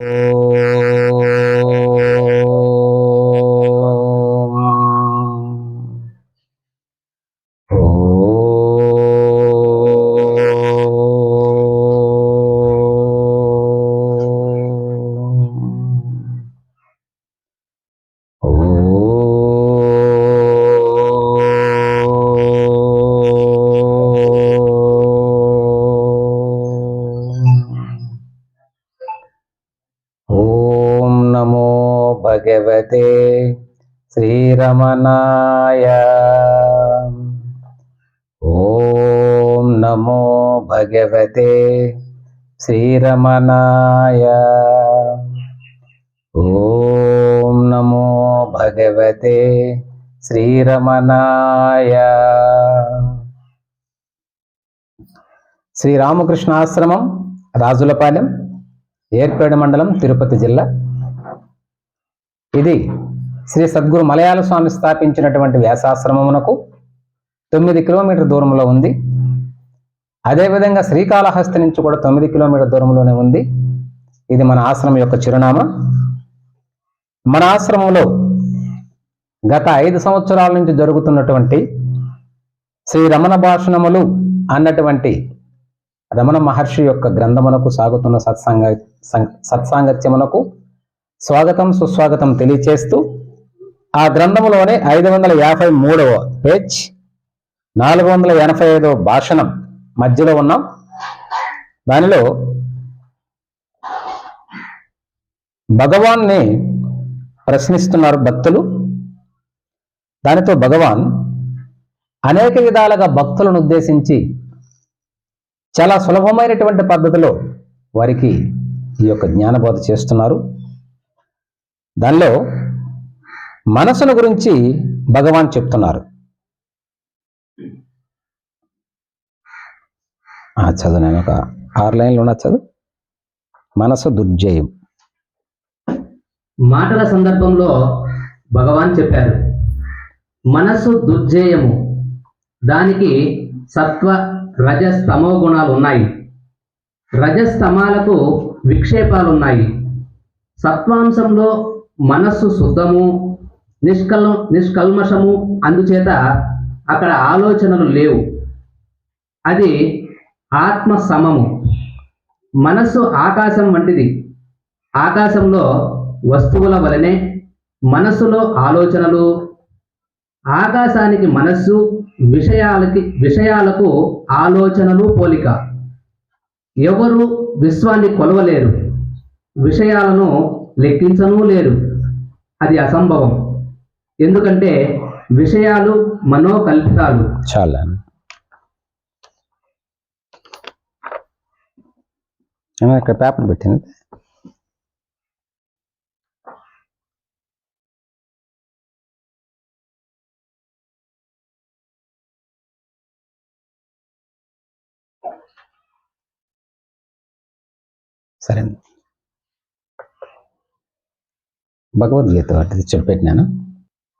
ఓం భగవతే శ్రీరమణాయ. ఓం నమో భగవతే శ్రీరమణాయ. ఓం నమో భగవతే శ్రీరమణాయ. శ్రీరామకృష్ణాశ్రమం రాజులపాలెం ఏర్పేడు మండలం తిరుపతి జిల్లా. ఇది శ్రీ సద్గురు మలయాళ స్వామి స్థాపించినటువంటి వ్యాసాశ్రమమునకు తొమ్మిది కిలోమీటర్ దూరంలో ఉంది. అదేవిధంగా శ్రీకాళహస్తి నుంచి కూడా తొమ్మిది కిలోమీటర్ దూరంలోనే ఉంది. ఇది మన ఆశ్రమం యొక్క చిరునామా. మన ఆశ్రమంలో గత ఐదు సంవత్సరాల నుంచి జరుగుతున్నటువంటి శ్రీ రమణ భాషణములు అన్నటువంటి రమణ మహర్షి యొక్క గ్రంథమునకు సాగుతున్న సత్సంగ సత్సాంగత్యమునకు స్వాగతం సుస్వాగతం తెలియచేస్తూ ఆ గ్రంథంలోనే ఐదు వందల యాభై మూడవ పేజ్ నాలుగు వందల ఎనభై ఐదవ భాషణం మధ్యలో ఉన్నాం. దానిలో భగవాన్ని ప్రశ్నిస్తున్నారు భక్తులు. దానితో భగవాన్ అనేక విధాలుగా భక్తులను ఉద్దేశించి చాలా సులభమైనటువంటి పద్ధతిలో వారికి ఈ యొక్క జ్ఞానబోధ చేస్తున్నారు. దానిలో మనసును గురించి భగవాన్ చెప్తున్నారు. ఆ చదువు నేను ఒక ఆరు లైన్లు ఉన్న చదువు. మనసు దుర్జయం. మాటల సందర్భంలో భగవాన్ చెప్పారు మనసు దుర్జేయము. దానికి సత్వ రజస్తమో గుణాలు ఉన్నాయి రజస్తమాలకు విక్షేపాలు ఉన్నాయి సత్వాంశంలో మనస్సు శుద్ధము నిష్కల్ నిష్కల్మషము అందుచేత అక్కడ ఆలోచనలు లేవు. అది ఆత్మ సమము మనస్సు ఆకాశం వంటిది. ఆకాశంలో వస్తువుల వలనే మనస్సులో ఆలోచనలు ఆకాశానికి మనస్సు విషయాలకి విషయాలకు ఆలోచనలు పోలిక. ఎవరు విశ్వాన్ని కొలవలేరు. విషయాలను లెక్కించనూ లేరు. అది అసంభవం. ఎందుకంటే విషయాలు మనోకల్పితాలు. చాలా. ఇక్కడ పేపర్ పెట్టింది? సరే. భగవద్గీత వాటిది చెప్పెట్టినాను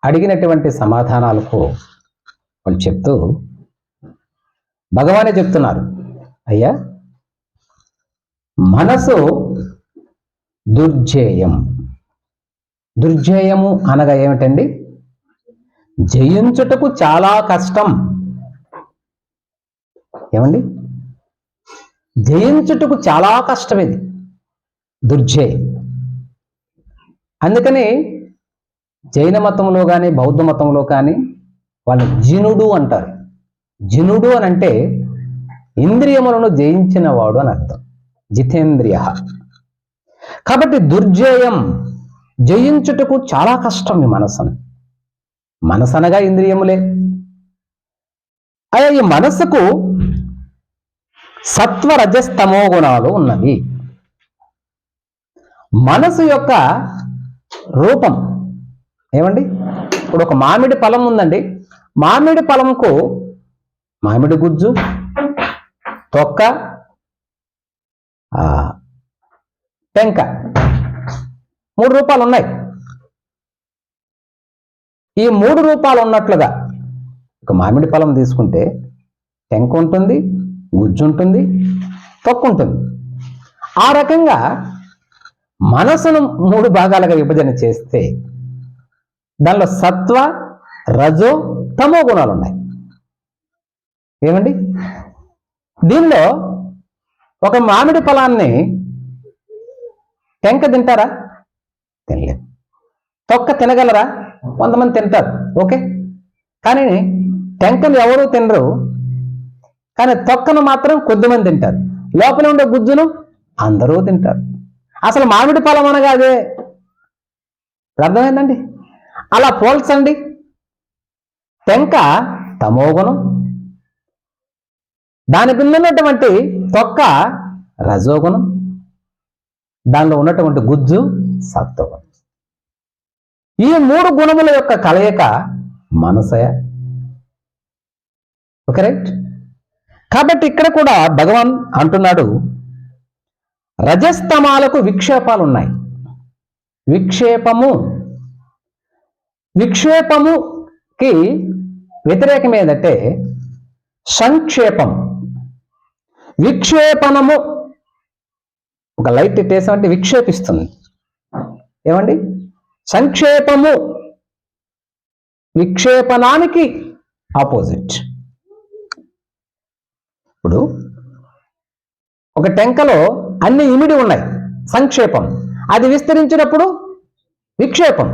అడిగినటువంటి సమాధానాలకు వాళ్ళు చెప్తూ భగవానే చెప్తున్నారు. అయ్యా మనసు దుర్జేయం. దుర్జేయము అనగా ఏమిటండి? జయించుటకు చాలా కష్టం. ఏమండి? జయించుటకు చాలా కష్టం ఇది. దుర్జేయం. అందుకని జైన మతంలో కానీ బౌద్ధ మతంలో కానీ వాళ్ళు జినుడు అంటారు. జినుడు అని అంటే ఇంద్రియములను జయించిన వాడు అని అర్థం. జితేంద్రియ. కాబట్టి దుర్జయం జయించుటకు చాలా కష్టం ఈ మనసును. మనసనగా ఇంద్రియములే. అయ్యా ఈ మనస్సుకు సత్వరజస్తమో గుణాలు ఉన్నవి. మనసు యొక్క రూపం. ఏమండి? ఇప్పుడు ఒక మామిడి ఫలం ఉందండి. మామిడి ఫలంకు మామిడి గుజ్జు తొక్క ఆ, టెంక మూడు రూపాలు ఉన్నాయి. ఈ మూడు రూపాలు ఉన్నట్లుగా ఒక మామిడి ఫలం తీసుకుంటే టెంక ఉంటుంది గుజ్జు ఉంటుంది తొక్కు ఉంటుంది. ఆ రకంగా మనసును మూడు భాగాలుగా విభజన చేస్తే దానిలో సత్వ రజో తమో గుణాలు ఉన్నాయి. ఏమండి? దీనిలో ఒక మామిడి ఫలాన్ని టెంక తింటారా? తినలేదు. తొక్క తినగలరా? కొంతమంది తింటారు. ఓకే? కానీ టెంకను ఎవరు తినరు? కానీ తొక్కను మాత్రం కొద్దిమంది తింటారు. లోపల ఉండే గుజ్జును అందరూ తింటారు. అసలు మామిడి ఫలం అనగా అదే. అర్థమైందండి? అలా పోల్చండి. తెంక తమోగుణం దాని కింద ఉన్నటువంటి తొక్క రజోగుణం దానిలో ఉన్నటువంటి గుజ్జు సత్వగుణం ఈ మూడు గుణముల యొక్క కలయిక మనసయ. Okay right? కాబట్టి ఇక్కడ కూడా భగవాన్ అంటున్నాడు రజస్తమాలకు విక్షేపాలు ఉన్నాయి విక్షేపము. విక్షేపముకి వ్యతిరేకం ఏంటంటే సంక్షేపం. విక్షేపణము ఒక లైట్ అంటే విక్షేపిస్తుంది. ఏమండి? సంక్షేపము విక్షేపణానికి ఆపోజిట్. ఇప్పుడు ఒక టెంకలో అన్ని ఇమిడి ఉన్నాయి. సంక్షేపం. అది విస్తరించినప్పుడు విక్షేపం.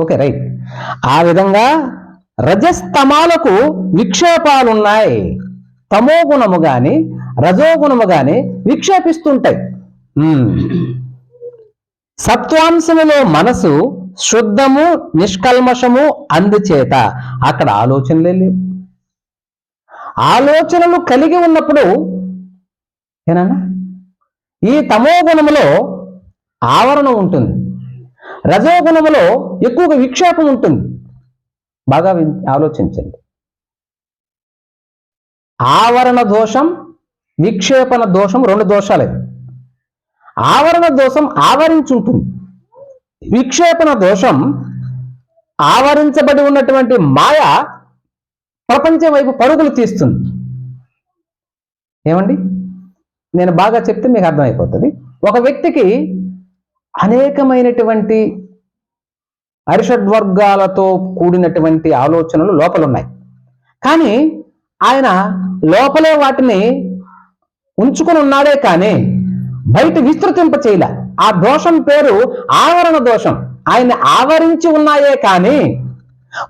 Okay right. ఆ విధంగా రజస్తమాలకు విక్షేపాలున్నాయి. తమో గుణము గాని రజోగుణము గాని విక్షేపిస్తుంటాయి. సత్వాంశములో మనసు శుద్ధము నిష్కల్మషము అందుచేత అక్కడ ఆలోచనలే లేవు. ఆలోచనలు కలిగి ఉన్నప్పుడు ఏనన్నా? ఈ తమో గుణములో ఆవరణ ఉంటుంది. రజోగుణములో ఎక్కువగా విక్షేపం ఉంటుంది. బాగా ఆలోచించండి. ఆవరణ దోషం విక్షేపణ దోషం రెండు దోషాలే. ఆవరణ దోషం ఆవరించుంటుంది. విక్షేపణ దోషం ఆవరించబడి ఉన్నటువంటి మాయ ప్రపంచం వైపు పరుగులు తీస్తుంది. ఏమండి? నేను బాగా చెప్తే మీకు అర్థమైపోతుంది. ఒక వ్యక్తికి అనేకమైనటువంటి అరిషడ్వర్గాలతో కూడినటువంటి ఆలోచనలు లోపలున్నాయి. కానీ ఆయన లోపలే వాటిని ఉంచుకుని ఉన్నాడే కానీ బయట విస్తృతింప చేయలే. ఆ దోషం పేరు ఆవరణ దోషం. ఆయన ఆవరించి ఉన్నాయే కానీ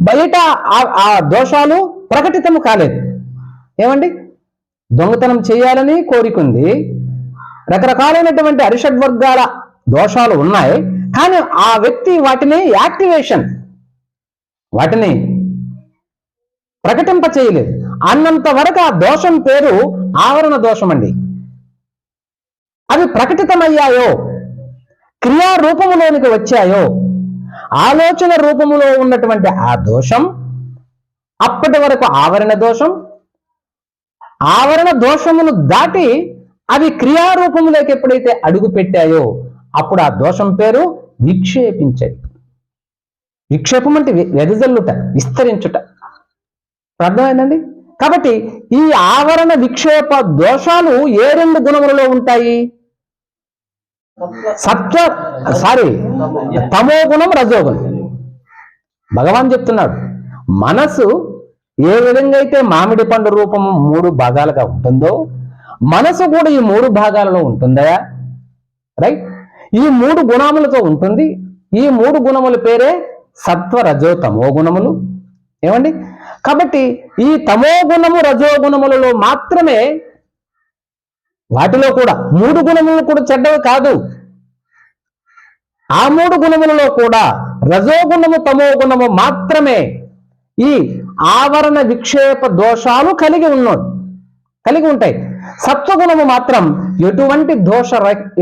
బయట ఆ- ఆ దోషాలు ప్రకటితము కాలేదు. ఏమండి? దొంగతనం చేయాలని కోరికుంది. రకరకాలైనటువంటి అరిషడ్ వర్గాల దోషాలు ఉన్నాయి. కానీ ఆ వ్యక్తి వాటిని యాక్టివేషన్ వాటిని ప్రకటింప చేయలేదు. అన్నంత వరకు ఆ దోషం పేరు ఆవరణ దోషం అండి అవి ప్రకటితమయ్యాయో క్రియా రూపములోనికి వచ్చాయో ఆలోచన రూపములో ఉన్నటువంటి ఆ దోషం అప్పటి వరకు ఆవరణ దోషం ఆవరణ దోషమును దాటి అవి క్రియారూపములోకి ఎప్పుడైతే అడుగు పెట్టాయో అప్పుడు ఆ దోషం పేరు విక్షేపించది విక్షేపం అంటే వెదజల్లుట విస్తరించుట. అర్థమైందండి? కాబట్టి ఈ ఆవరణ విక్షేప దోషాలు ఏ రెండు గుణములలో ఉంటాయి? సత్వ సారీ తమో గుణం రజోగుణం. భగవాన్ చెప్తున్నాడు మనసు ఏ విధంగా అయితే మామిడి పండు రూపం మూడు భాగాలుగా ఉంటుందో మనసు కూడా ఈ మూడు భాగాలలో ఉంటుందా? రైట్ ఈ మూడు గుణములతో ఉంటుంది. ఈ మూడు గుణముల పేరే సత్వ రజో తమో గుణములు. ఏమండి? కాబట్టి ఈ తమో గుణము రజో గుణములలో మాత్రమే వాటిలో కూడా మూడు గుణములు కూడా చెడ్డవి కాదు. ఆ మూడు గుణములలో కూడా రజోగుణము తమో గుణము మాత్రమే ఈ ఆవరణ విక్షేప దోషాలు కలిగి ఉన్నాడు కలిగి ఉంటాయి. సత్వగుణము మాత్రం ఎటువంటి దోష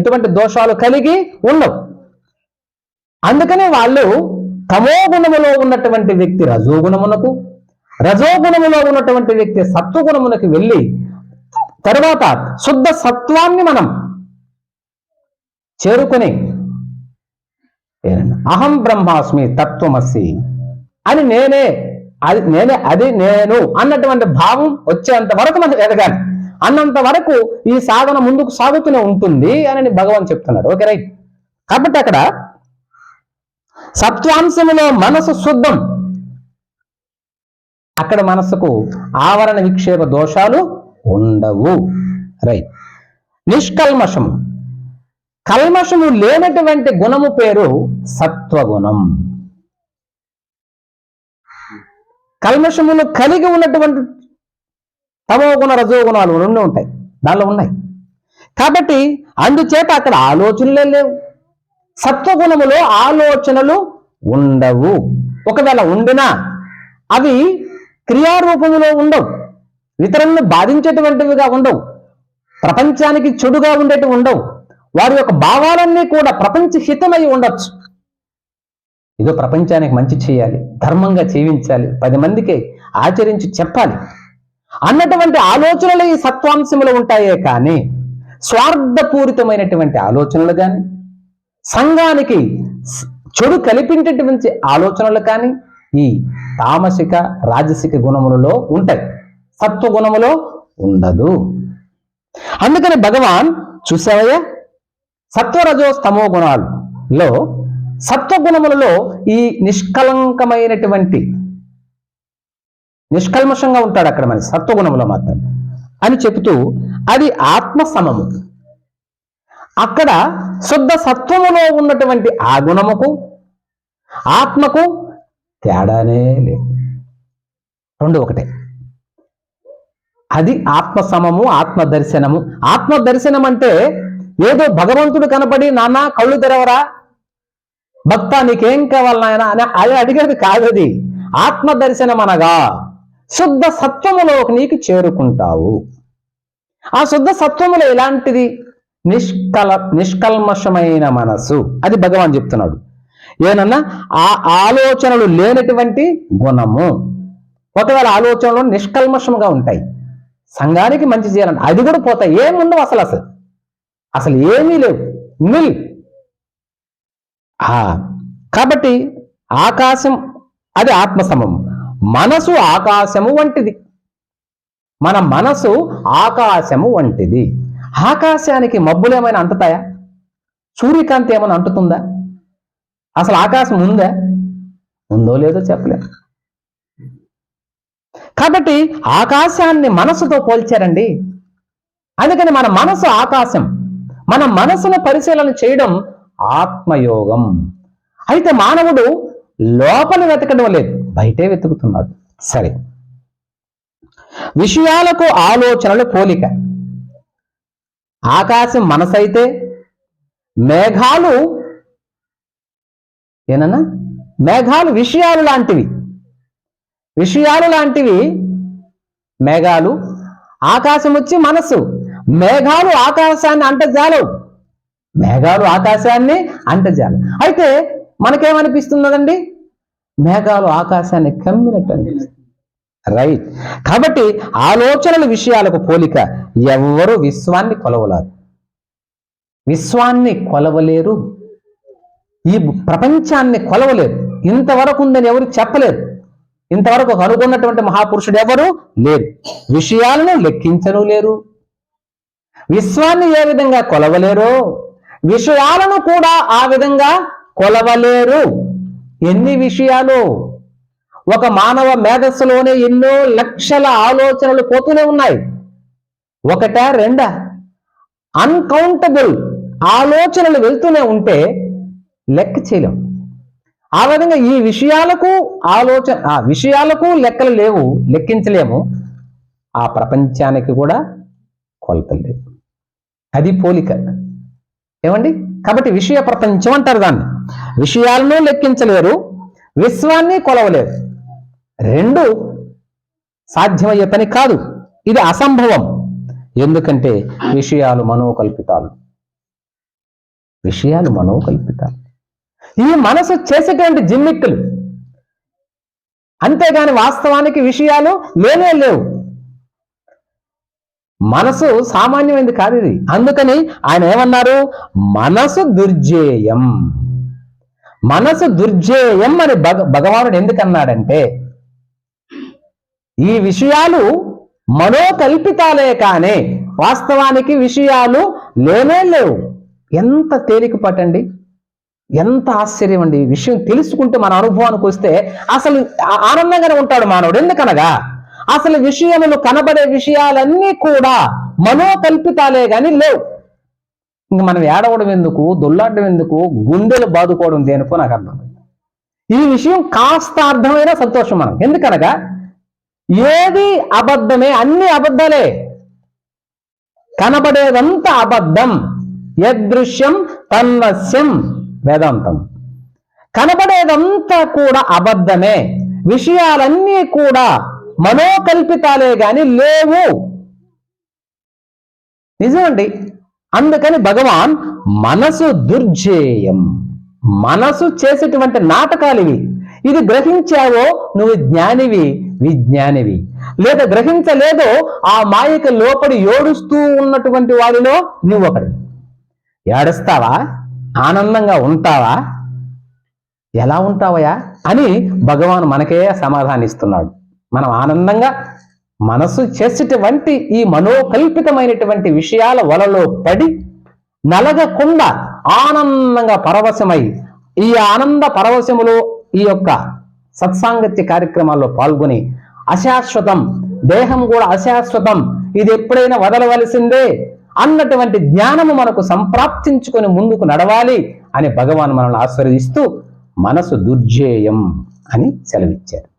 ఎటువంటి దోషాలు కలిగి ఉండవు. అందుకనే వాళ్ళు తమో గుణములో ఉన్నటువంటి వ్యక్తి రజోగుణమునకు రజోగుణములో ఉన్నటువంటి వ్యక్తి సత్వగుణమునకు వెళ్ళి తర్వాత శుద్ధ సత్వాన్ని మనం చేరుకుని అహం బ్రహ్మాస్మి తత్వమసి అని నేనే అది నేనే అది నేను అన్నటువంటి భావం వచ్చేంత వరకు మనం ఎదగాలి. అన్నంత వరకు ఈ సాధన ముందుకు సాగుతూనే ఉంటుంది అని భగవాన్ చెప్తున్నాడు. ఓకే రైట్ కాబట్టి అక్కడ సత్వాంశములో మనసు శుద్ధం. అక్కడ మనసుకు ఆవరణ విక్షేప దోషాలు ఉండవు. రైట్ నిష్కల్మషము. కల్మషము లేనటువంటి గుణము పేరు సత్వగుణం. కల్మషములు కలిగి ఉన్నటువంటి తమో గుణ రజో గుణాలు రెండు ఉంటాయి. దానిలో ఉన్నాయి. కాబట్టి అందుచేత అక్కడ ఆలోచనలే లేవు. సత్వగుణములో ఆలోచనలు ఉండవు. ఒకవేళ ఉండినా అవి క్రియారూపములో ఉండవు. ఇతరులను బాధించేటువంటివిగా ఉండవు. ప్రపంచానికి చెడుగా ఉండేటివి ఉండవు. వారి యొక్క భావాలన్నీ కూడా ప్రపంచ హితమై ఉండొచ్చు. ఏదో ప్రపంచానికి మంచి చేయాలి ధర్మంగా జీవించాలి పది మందికి ఆచరించి చెప్పాలి. అన్నటువంటి ఆలోచనలు ఈ సత్వాంశములు ఉంటాయే కానీ స్వార్థపూరితమైనటువంటి ఆలోచనలు కానీ సంఘానికి చెడు కలిపించేటువంటి ఆలోచనలు కానీ ఈ తామసిక రాజసిక గుణములలో ఉంటాయి. సత్వ గుణములో ఉండదు. అందుకని భగవాన్ చూసావయ్యా సత్వరజో స్తమో గుణాలలో సత్వగుణములలో ఈ నిష్కలంకమైనటువంటి నిష్కల్మషంగా ఉంటాడు అక్కడ మన సత్వగుణంలో మాత్రం. అని చెబుతూ అది ఆత్మ సమము అక్కడ శుద్ధ సత్వములో ఉన్నటువంటి ఆ గుణముకు ఆత్మకు తేడానే లేదు. రెండు ఒకటే. అది ఆత్మ సమము ఆత్మ దర్శనము ఆత్మ దర్శనం అంటే ఏదో భగవంతుడు కనపడి నానా కళ్ళు తెరవరా భక్త నీకేం కావాలి నాయన అని అది అడిగేది కాదు అది ఆత్మ దర్శనం అనగా శుద్ధ సత్వములోకి నీకు చేరుకుంటావు. ఆ శుద్ధ సత్వములో ఎలాంటిది? నిష్కల నిష్కల్మషమైన మనసు అది భగవాన్ చెప్తున్నాడు. ఏనన్నా ఆ ఆలోచనలు లేనటువంటి గుణము. ఒకవేళ ఆలోచనలు నిష్కల్మషముగా ఉంటాయి. సంఘానికి మంచి చేయాలంటే అది కూడా పోతాయి. ఏముండవు అసలు అసలు. అసలు ఏమీ లేవు. నిల్. కాబట్టి ఆకాశం అది ఆత్మసమం మనసు ఆకాశము వంటిది. మన మనసు ఆకాశము వంటిది. ఆకాశానికి మబ్బులు ఏమైనా అంటుతాయా? సూర్యకాంతి ఏమైనా అంటుతుందా? అసలు ఆకాశం ఉందా? ఉందో లేదో చెప్పలేదు కాబట్టి ఆకాశాన్ని మనసుతో పోల్చారండి. అందుకని మన మనసు ఆకాశం. మన మనసును పరిశీలన చేయడం ఆత్మయోగం. అయితే మానవుడు లోపల వెతకడం లేదు బయటే వెతుకుతున్నాడు. సరే. విషయాలకు ఆలోచనలు పోలిక. ఆకాశం మనసైతే మేఘాలు ఏనన్నా? మేఘాలు విషయాలు లాంటివి. విషయాలు లాంటివి మేఘాలు ఆకాశం వచ్చి మనసు మేఘాలు ఆకాశాన్ని అంటజాలవు. మేఘాలు ఆకాశాన్ని అంటజాలి. అయితే మనకేమనిపిస్తున్నదండి? మేఘాలు ఆకాశాన్ని కమ్మినట్టు అనిపిస్తుంది రైట్ కాబట్టి ఆలోచనల విషయాలకు పోలిక ఎవ్వరూ విశ్వాన్ని కొలవలేరు. విశ్వాన్ని కొలవలేరు. ఈ ప్రపంచాన్ని కొలవలేరు. ఇంతవరకు ఉందని ఎవరు చెప్పలేరు. ఇంతవరకు కనుగొన్నటువంటి మహాపురుషుడు ఎవరు? లేరు. విషయాలను లెక్కించను లేరు. విశ్వాన్ని ఏ విధంగా కొలవలేరో విషయాలను కూడా ఆ విధంగా కొలవలేరు. ఎన్ని విషయాలు? ఒక మానవ మేధస్సులోనే ఎన్నో లక్షల ఆలోచనలు పోతూనే ఉన్నాయి. ఒకటా రెండా? అన్కౌంటబుల్ ఆలోచనలు వెళ్తూనే ఉంటే లెక్క చేయలేం. ఆ విధంగా ఈ విషయాలకు ఆలోచన ఆ విషయాలకు లెక్కలు లేవు లెక్కించలేము. ఆ ప్రపంచానికి కూడా కొలతలు లేవు. అది పోలిక. ఏమండి? కాబట్టి విషయ ప్రపంచం అంటారు దాన్ని. విషయాలను లెక్కించలేరు విశ్వాన్ని కొలవలేరు. రెండు సాధ్యమయ్యే పని కాదు. ఇది అసంభవం. ఎందుకంటే విషయాలు మనోకల్పితాలు. విషయాలు మనోకల్పితాలు. ఈ మనసు చేసేటువంటి జిమ్మిక్కులు. అంతేగాని వాస్తవానికి విషయాలు లేనే లేవు. మనసు సామాన్యమైనది కాదు ఇది. అందుకని ఆయన ఏమన్నారు? మనసు దుర్జేయం. మనసు దుర్జేయం అని భగ భగవానుడు ఎందుకన్నాడంటే ఈ విషయాలు మనోకల్పితాలే కానే వాస్తవానికి విషయాలు లేనే లేవు. ఎంత తేలిక పట్టండి ఎంత ఆశ్చర్యం అండి ఈ విషయం తెలుసుకుంటే మన అనుభవానికి వస్తే అసలు ఆనందంగానే ఉంటాడు మానవుడు. ఎందుకనగా అసలు విషయములు కనబడే విషయాలన్నీ కూడా మనోకల్పితాలే గాని లేవు. ఇంక మనం ఏడవడం ఎందుకు? దొల్లాడడం ఎందుకు? గుండెలు బాదుకోవడం దేనికో నాకు అర్థం ఈ విషయం కాస్త అర్థమైన సంతోషం మనం ఎందుకనగా? ఏది అబద్ధమే అన్ని అబద్ధాలే. కనబడేదంతా అబద్ధం. యదృశ్యం తన్వస్యం వేదాంతం. కనబడేదంతా కూడా అబద్ధమే. విషయాలన్నీ కూడా మనోకల్పితాలే గాని లేవు. నిజమండి. అందుకని భగవాన్ మనసు దుర్జేయం. మనసు చేసేటువంటి నాటకాలు ఇవి ఇది గ్రహించావో నువ్వు జ్ఞానివి విజ్ఞానివి. లేదా గ్రహించలేదో ఆ మాయక లోపడి ఏడుస్తూ ఉన్నటువంటి వారిలో నువ్వు ఒకటి ఏడుస్తావా? ఆనందంగా ఉంటావా? ఎలా ఉంటావయా అని భగవాన్ మనకే సమాధానిస్తున్నాడు. మనం ఆనందంగా మనసు చేసేటువంటి ఈ మనోకల్పితమైనటువంటి విషయాల వలలో పడి నలగకుండా ఆనందంగా పరవశమై ఈ ఆనంద పరవశములో ఈ యొక్క సత్సాంగత్య కార్యక్రమాల్లో పాల్గొని అశాశ్వతం దేహం కూడా అశాశ్వతం ఇది ఎప్పుడైనా వదలవలసిందే అన్నటువంటి జ్ఞానము మనకు సంప్రాప్తించుకొని ముందుకు నడవాలి అని భగవాన్ మనల్ని ఆశీర్వదిస్తూ మనసు దుర్జేయం అని సెలవిచ్చారు.